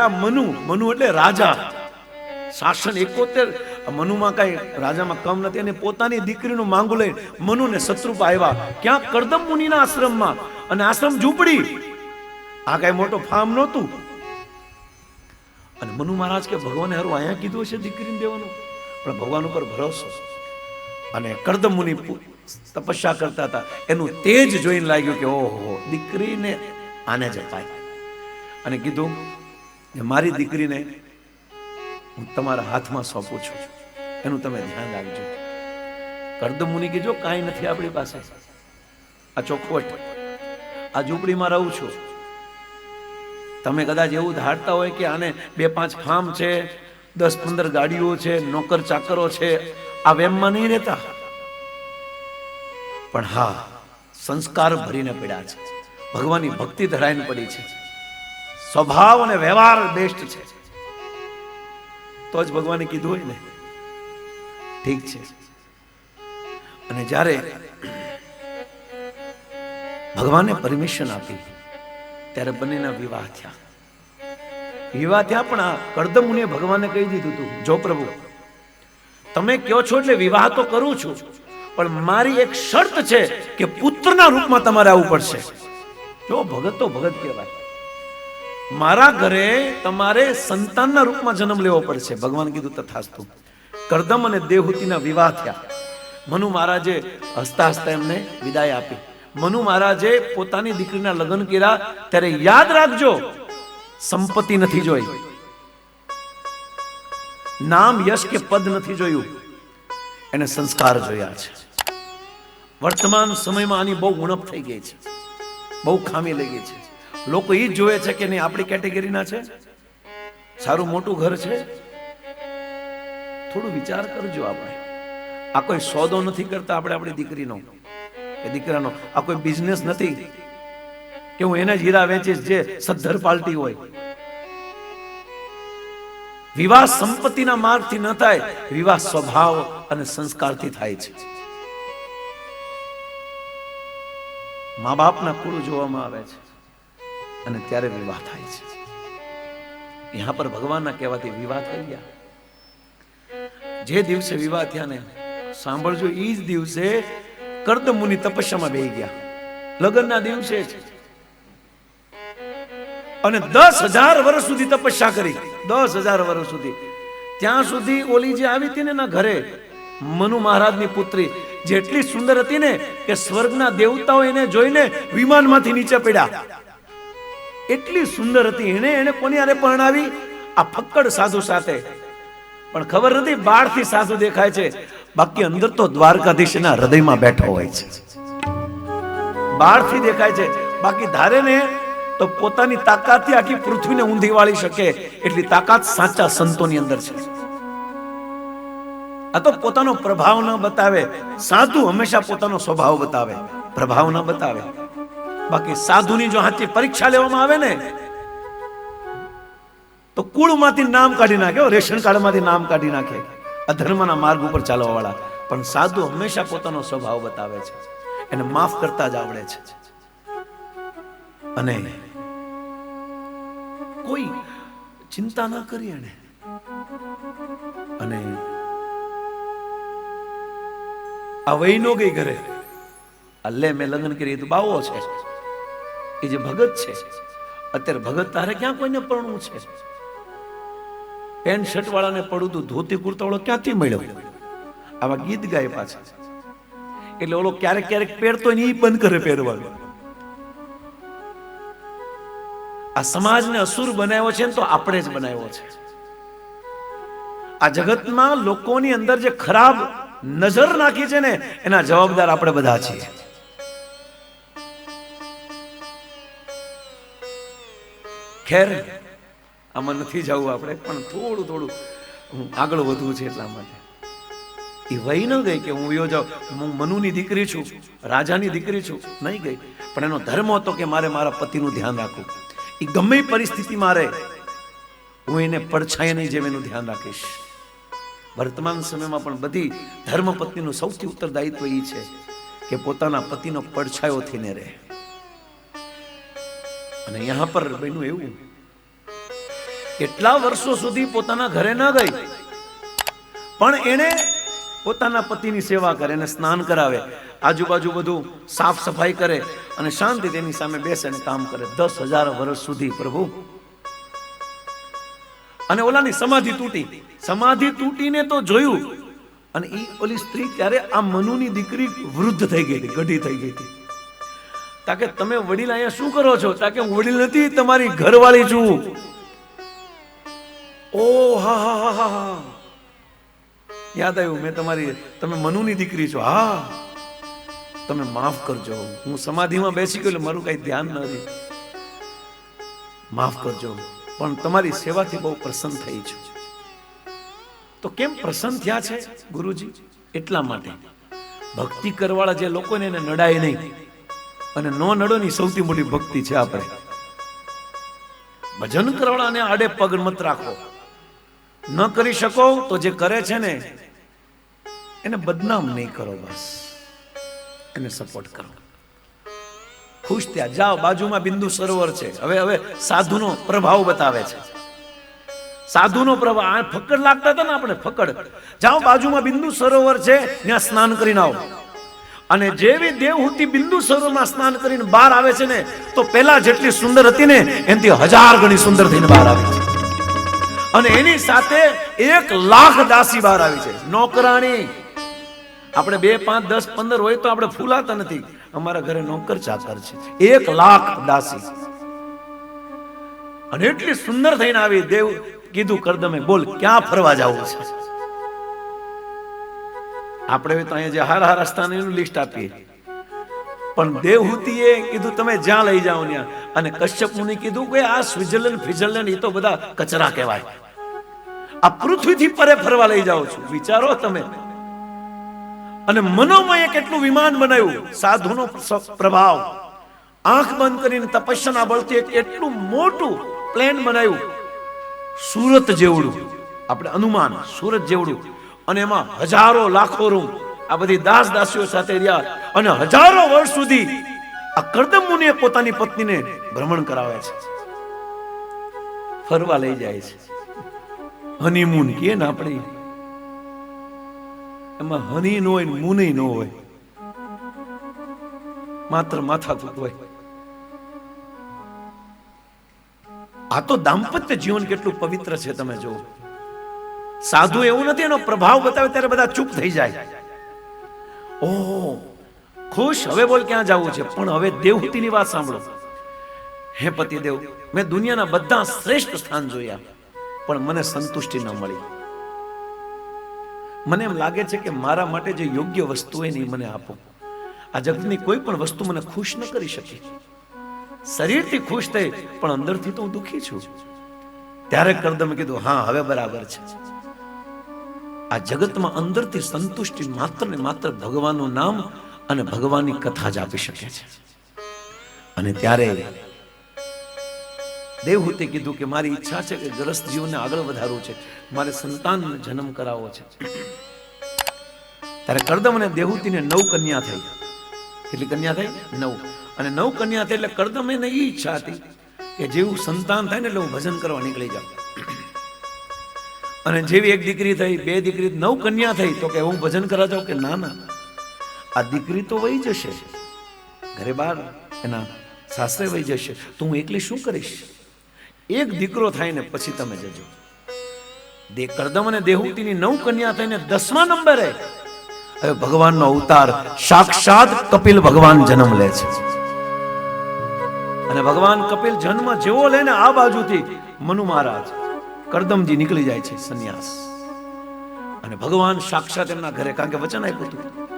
આ મનુ મનુ એટલે રાજા. શાસન એકોતેર મનુમાં કઈ રાજામાં કમ નથી. અને પોતાની દીકરીનું માંગુ લઈ મનુને શત્રુપ આવ્યા. ક્યાં કરદમ મુનિના આશ્રમમાં. અને આશ્રમ ઝૂંપડી. આ કઈ મોટો ફાર્મ નહોતું. અને મનુ મહારાજ કે, ભગવાને હારું અહીંયા કીધું હશે દીકરીને દેવાનું? પણ ભગવાન ઉપર ભરોસો. અને કરદમ મુનિ તપસ્યા કરતા હતા. એનું તેજ જોઈને લાગ્યું કે, ઓહો, દીકરીને આને જ અને કીધું કે મારી દીકરીને હું તમારા હાથમાં સોંપું છું. એનું તમે ધ્યાન રાખજો. કરદમ મુનિ કીધું કાંઈ નથી આપણી પાસે. આ ચોખવટ, આ ઝૂંપડીમાં રહું છું. તમે કદાચ એવું ધારતા હોય કે આને બે પાંચ ફાર્મ છે, દસ પંદર ગાડીઓ છે, નોકર ચાકરો છે, આ વેમમાં નહીં રહેતા. પણ હા, સંસ્કાર ભરીને પડ્યા છે. ભગવાનની ભક્તિ ધરાઈને પડી છે. સ્વભાવ અને વ્યવહાર બેસ્ટ છે. તો જ ભગવાને કીધું હોય ને. ઠીક છે. અને જ્યારે ભગવાને પરમિશન આપી, ત્યારે બંનેના વિવાહ થયા. વિવાહ થયા પણ આ કરદમુનિએ ભગવાને કહી દીધું હતું, જો પ્રભુ, તમે કહો છો એટલે વિવાહ તો કરું છું, પણ મારી એક શરત છે કે પુત્રના રૂપમાં તમારે આવવું પડશે. જો ભગત તો ભગત કહેવાય. મારા ઘરે તમારે સંતાનના રૂપમાં જન્મ લેવો પડશે. ભગવાન કીધું તથાસ્તુ. કરદમ અને દેહુતિના વિવાહ થયા. મનુ મહારાજે હસતા હસતા એમને વિદાય આપી. મનુ મહારાજે પોતાની દીકરીના લગ્ન કર્યા. ત્યારે યાદ રાખજો, સંપત્તિ નથી જોઈ. નામ યશ કે પદ નથી જોયું. એને સંસ્કાર જોયા છે. વર્તમાન સમયમાં આની બહુ ઉણપ થઈ ગઈ છે. બહુ ખામી લઈ ગઈ છે. લોકો એ જોવે છે કે નહીં? આપણી કેટેગરીના છે? સારું મોટું ઘર છે? થોડું વિચાર કરજો આપણે. આ કોઈ સોદો નથી કરતા આપણે આપણી દીકરીનો. કે દીકરાનો આ કોઈ બિઝનેસ નથી કે હું એને જ હીરા વેચીશ જે સદ્ધર પાલટી હોય. વિવાહ સંપત્તિના માર્ગથી ન થાય, વિવાહ સ્વભાવ અને સંસ્કારથી થાય છે. મા બાપના કુળ જોવામાં આવે છે. અને ત્યારે વિવાહ થાય છે. યહાં પર ભગવાનના કહેવાથી વિવાહ થઈ ગયા. જે દિવસે વિવાહ થયા ને, સાંભળજો એ જ દિવસે કર્દમ મુનિ તપસ્યામાં બેહી ગયા. લગ્નના દિવસે અને દસ હજાર વર્ષ સુધી તપસ્યા કરી. દસ હજાર વર્ષ સુધી. ત્યાં સુધી ઓલી જે આવી હતી ને એના ઘરે, મનુ મહારાજની પુત્રી, જેટલી સુંદર હતી ને કે સ્વર્ગના દેવતાઓ એને જોઈને વિમાનમાંથી નીચે પડ્યા. એટલી સુંદર હતી. એને એને કોની આરે પરણાવી? આ ફક્કડ સાધુ સાથે. પણ ખબર નથી બહારથી સાધુ દેખાય છે. બાકી અંદર તો દ્વારકાધીશના હૃદયમાં બેઠો હોય છે. બહારથી દેખાય છે. બાકી ધારે ને તો પોતાની તાકાતથી આખી પૃથ્વીને ઊંધી વાળી શકે. એટલી તાકાત સાચા સંતોની અંદર છે. આ તો પોતાનો પ્રભાવ ન બતાવે. સાધુ હંમેશા પોતાનો સ્વભાવ બતાવે. પ્રભાવ ન બતાવે. બાકી સાધુની જો હાથી પરીક્ષા લેવામાં આવે ને, તો કુળમાંથી નામ કાઢી નાખે રેશન કાર્ડમાંથી નામ કાઢી નાખે. અધર્મના માર્ગ ઉપર ચાલવા વાળા પણ સાધુ હંમેશા પોતાનો સ્વભાવ બતાવે છે. એને માફ કરતા જ આવડે છે. અને કોઈ ચિંતા ના કરી એને. અને આ વહી નો ગઈ ઘરે. આ લે મેં લગ્ન કરી તો બાવો છે. એ જે ભગત છે, અત્યારે ભગત તારે ક્યાં કોઈને પરણવું છે? પેન્ટ શર્ટ વાળાને પડું તું ધોતી કુર્તા વાળો ક્યાંથી મળ્યો? આવા ગીત ગાય પાછા. એટલે ઓલો ક્યારેક ક્યારેક પહેરતો ને એ બંધ કરે પહેરવાનું. આ સમાજને અસુર બનાવ્યો છે ને તો આપણે જ બનાવ્યો છે. આ જગતમાં લોકોની અંદર જે ખરાબ નજર નાખી છે ને, એના જવાબદાર આપણે બધા છીએ. ખેર આમાં નથી જવું આપણે, પણ થોડું થોડું. હું આગળ વધવું છે એટલા માટે. એ વહી ન ગઈ કે હું વયો જાઉં. હું મનુની દીકરી છું, રાજાની દીકરી છું, નહીં ગઈ. પણ એનો ધર્મ હતો કે મારે મારા પતિનું ધ્યાન રાખવું. એ ગમે પરિસ્થિતિ રહે, હું એને પડછાય નહીં જેમ એનું ધ્યાન રાખીશ. વર્તમાન સમયમાં પણ બધી ધર્મ પત્નીનું સૌથી ઉત્તરદાયિત્વ એ છે કે પોતાના પતિનો પડછાયો થઈને રહે. અને यहाँ પર બન્યું એવું કેટલા વર્ષો સુધી પોતાના ઘરે ન ગઈ. પણ એણે પોતાના પતિની સેવા કરે એને સ્નાન કરાવે. આજુબાજુ બધું સાફ સફાઈ કરે અને શાંતિ તેની સામે બેસે અને કામ કરે. દસ હજાર વર્ષ સુધી પ્રભુ. અને ઓલાની સમાધિ તૂટી. સમાધિ તૂટીને તો જોયું. અને એ ઓલી સ્ત્રી ત્યારે આ મનુની દીકરી વૃદ્ધ થઈ ગઈ હતી, ગઢી થઈ ગઈ હતી. તાકે તમે વડીલ અહીંયા શું કરો છો? તાકે હું વડીલ નથી, તમારી ઘરવાળી છું. ઓ, હા હા હા હા હા. યાદ આવ્યું, મેં તમારી, તમે મનુની દીકરી છો. હા. તમે માફ કરજો. હું સમાધિમાં બેસી ગયો એટલે મારું કઈ ધ્યાન નથી માફ કરજો. પણ તમારી સેવાથી બહુ પ્રસન્ન થઈ છું. તો કેમ પ્રસન્ન થયા છે, ગુરુજી? એટલા માટે. ભક્તિ કરવાળા જે લોકોને એને નડાય નહીં. અને નો નડોની સૌથી મોટી ભક્તિ છે આપણે. ભજન કરવાને આડે પગ મત રાખો. ન કરી શકો તો જે કરે છે ને, એને બદનામ નહીં કરો બસ. એને સપોર્ટ કરો. ખુશ ત્યાં જાઓ, બાજુમાં બિંદુ સરોવર છે. હવે હવે સાધુનો પ્રભાવ બતાવે છે. સાધુનો પ્રભાવ. આ ફકડ લાગતા હતા ને આપણે ફકડ જાઓ, બાજુમાં બિંદુ સરોવર છે. ત્યાં સ્નાન કરીને આવો. અને જેવી દેવહૂતિ બિંદુ સરોવરમાં સ્નાન કરીને બહાર આવે છે ને, તો પહેલા જેટલી સુંદર હતી ને, એનાથી હજાર ગણી સુંદર થઈને બહાર આવી છે. અને એની સાથે એક લાખ દાસી બહાર આવી છે. નોકરાણી. આપણે બે, પાંચ, દસ, પંદર હોય તો આપણે ફૂલાતા નથી. અમારા ઘરે નોકર ચાકર છે. એક લાખ દાસી. અને એટલી સુંદર થઈને આવી દેવ કીધું કરદમે, બોલ, ક્યાં ફરવા જવું છે? આપણે તો અહીંયા જે હારા હારા સ્થાન એનું લિસ્ટ આપીએ. પણ દેવહૂતિએ કીધું, તમે જ્યાં લઈ જાઓ ત્યાં. અને કશ્યપ મુનિ કીધું કે, આ સ્વિટરલેન્ડ ફિઝરલેન્ડ એ તો બધા કચરા કહેવાય. આ પૃથ્વીથી પરે ફરવા લઈ જાઓ છો. વિચારો તમે. અને મનોમય કેટલું વિમાન બનાવ્યું. સાધુનો પ્રભાવ. આંખ બંધ કરીને તપસ્યાના બળથી એટલું મોટું પ્લેન બનાવ્યું. સુરત જેવડું. આપણે અનુમાન સુરત જેવડું. અને એમાં હજારો લાખો રૂમ આ બધી દાસ દાસીઓ સાથે રહ્યા અને હજારો વર્ષ સુધી આ કરદમ મુનિએ પોતાની પત્નીને ભ્રમણ કરાવે છે. ફરવા લઈ જાય છે. હનીમૂન કીએ ને આપણે, એમાં હની ન હોય ને ન હોય, માત્ર માથા હોય. આ તો દાંપત્ય જીવન કેટલું પવિત્ર છે તમે જુઓ. સાધુ એવું નથી, એનો પ્રભાવ બતાવે ત્યારે બધા ચૂપ થઈ જાય. ઓહ, ખુશ, હવે બોલ ક્યાં જવું છે? પણ હવે દેવહૂતિની વાત સાંભળો. હે પતિદેવ, મેં દુનિયાના બધા શ્રેષ્ઠ સ્થાન જોયા, પણ મને સંતુષ્ટિ ન મળી. મને એમ લાગે છે કે મારા માટે જે યોગ્ય વસ્તુ હોય ને મને આપો. આ જગતની કોઈ પણ વસ્તુ મને ખુશ ન કરી શકી. શરીરથી ખુશ થઈ, પણ અંદરથી તો હું દુખી છું. ત્યારે કરદમે કીધું, હા, હવે બરાબર છે. આ જગતમાં અંદરથી સંતુષ્ટિ માત્ર ને માત્ર ભગવાનનું નામ અને ભગવાનની કથા જ આપી શકે છે. અને ત્યારે દેવહૂતે કીધું કે મારી ઈચ્છા છે કે ગ્રસ્ત જીવને આગળ વધારવું છે. મારે સંતાન જન્મ કરાવવો છે. ત્યારે કરદમ અને દેવહૂતિને નવ કન્યા થઈ. કેટલી કન્યા થઈ? નવ. અને નવ કન્યા થઈ એટલે કરદમ એને એ ઈચ્છા હતી કે જેવું સંતાન થાય ને એટલે હું ભજન કરવા નીકળી જાઉં. અને જેવી એક દીકરી થઈ, બે દીકરી, નવ કન્યા થઈ, તો કે હું ભજન કરા કે ના ના? આ દીકરી તો વહી જશે. ઘરે બહાર એના સાસરે વહી જશે. તો હું એકલી શું કરીશ? એક દીકરો થાય ને પછી તમે જજો. દે કરદમ અને દેહુતિની નવ કન્યા થઈને દસમા નંબરે હવે ભગવાનનો અવતાર સાક્ષાત કપિલ ભગવાન જન્મ લે છે. અને ભગવાન કપિલ જન્મ જેવો લઈને આ બાજુથી મનુ મહારાજ કરદમજી નીકળી જાય છે, સંન્યાસ. અને ભગવાન સાક્ષાત એમના ઘરે, કારણ કે વચન આપ્યું હતું.